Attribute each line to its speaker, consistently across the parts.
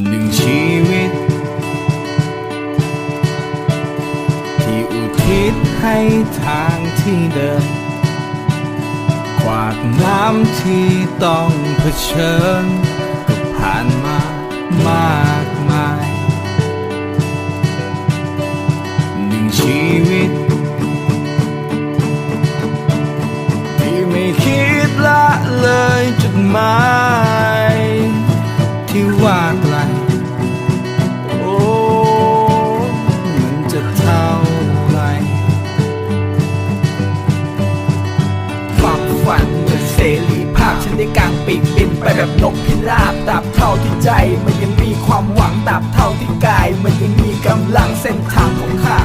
Speaker 1: หนึ่งชีวิต ที่อุทิศให้ทางที่เดิมกวาดน้ำที่ต้องเผชิญก็ผ่านมามากมายหนึ่งชีวิต ที่ไม่คิดละเลยจุดหมายา
Speaker 2: พฉันได้กางปีกบินไปแบบนกพิราบตับเท่าที่ใจ มันยังมีความหวังตับเท่าที่กาย มันยังมีกำลังเส้นทางของข้า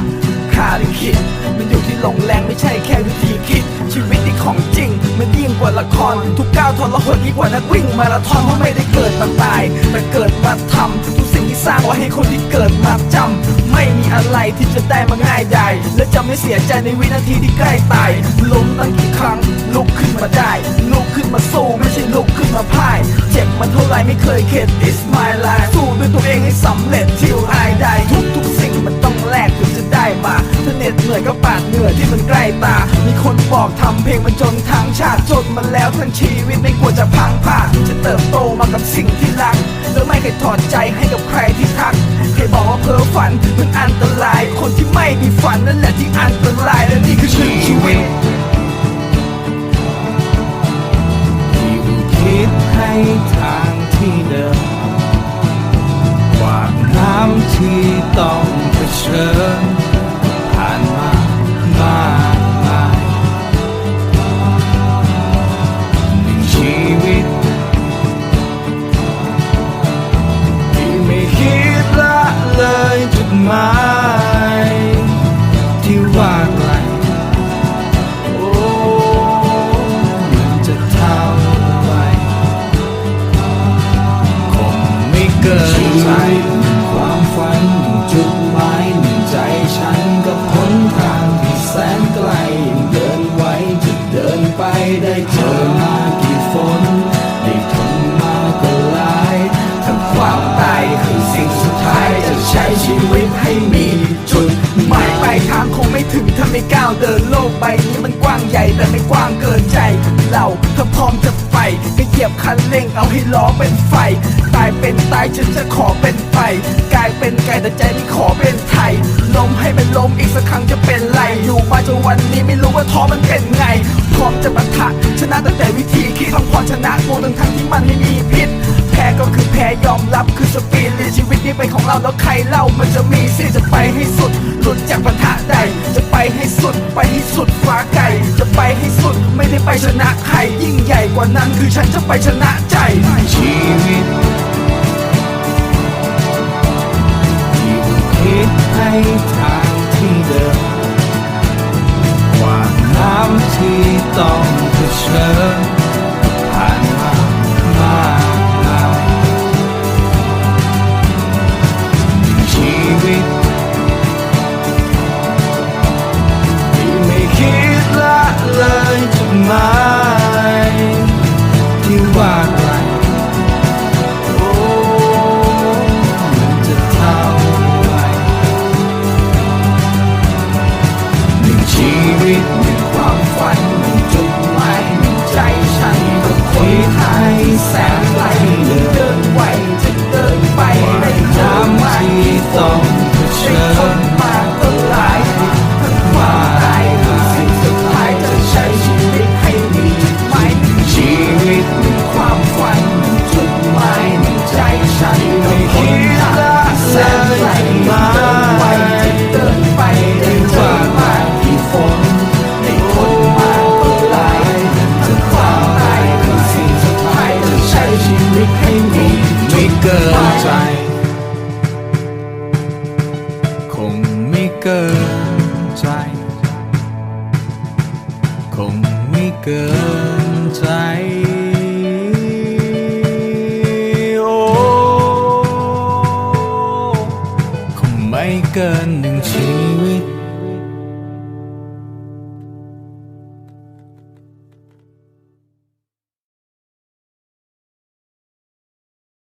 Speaker 2: ข้าได้คิด มันอยู่ที่ลงแรงไม่ใช่แค่วิธีคิด ชีวิตที่ของจริง มันยิ่งกว่าละคร ทุกก้าวทรหดยิ่งกว่านักวิ่งมาราธอนเพราะไม่ได้เกิดมาตาย แต่เกิดมาทำทุกสิ่งที่สร้างไว้ให้คนที่เกิดมาจำไม่มีอะไรที่จะได้มาง่ายดายและจะไม่เสียใจในวินาทีที่ใกล้ตายล้มตั้งกี่ครั้งลุกขึ้นมาได้ มาสู้ไม่ใช่ลุกขึ้นมาพ่าย เจ็บมันเท่าไรไม่เคยเข็ด It's my life สู้ด้วยตัวเองให้สำเร็จที่อได้ทุกทุกๆสิ่งมันต้องแลกถึงจะได้มาถ้าเหน็ดเหนื่อยก็ปาดเหนื่อยที่มันใกล้ตา มีคนบอกทำเพลงมันจนทางชาติจนมันแล้วทั้งชีวิตไม่ควจะพังผ่าจะเติบโตมากับสิ่งที่รักแล้วไม่เคยถอดใจให้กับใครที่ทักเคยบอกว่าเพ้อฝันมันอันตราย คนที่ไม่มีฝันนั่นแหละที่อันตรายและนี่คือชีวิต
Speaker 1: ทางที่เดิมความน้ำที่ต้องเผชิญ ตายคือสิ่งสุดท้ายจะใช้ชีวิตให้มีจุด
Speaker 2: หมายปลายทางคงไม่ถึงถ้าไม่ก้าวเดินโลกใบนี้มันกว้างใหญ่แต่ไม่กว้างเกินใจ เราถ้าพร้อมจะไปก็เหยียบคันเร่งเอาให้ล้อเป็นไฟ ตายเป็นตายฉันจะขอเป็นไฟกลายเป็นไก่แต่ใจไม่ขอเป็นไทยล้มให้มันล้มอีกสักครั้งจะเป็นไรอยู่มาจนวันนี้ไม่รู้ว่าท้อมันเป็นไง พร้อมจะปะทะชนะตั้งแต่วิธีคิดทำพรชนะงูทั้งทั้งที่มันไม่มีพิษ แพ้ก็คือแพ้ยอมรับ เราแล้วใครเล่ามันจะมีสิจะไปให้สุด หลุดจากปัญหาใด จะไปให้สุด ไปให้สุดฟ้าไก่จะไปให้สุด ไม่ได้ไปชนะใคร ยิ่งใหญ่กว่านั้นคือฉันจะไปชนะใจ
Speaker 1: ชีวิตที่คิดให้ทา
Speaker 2: งที่
Speaker 1: เดิ
Speaker 2: ชี
Speaker 1: กินใจ คงไม่เกินใจ คงไม่เกินใจ โอ้คงไม่เกินหนึ่งชีวิต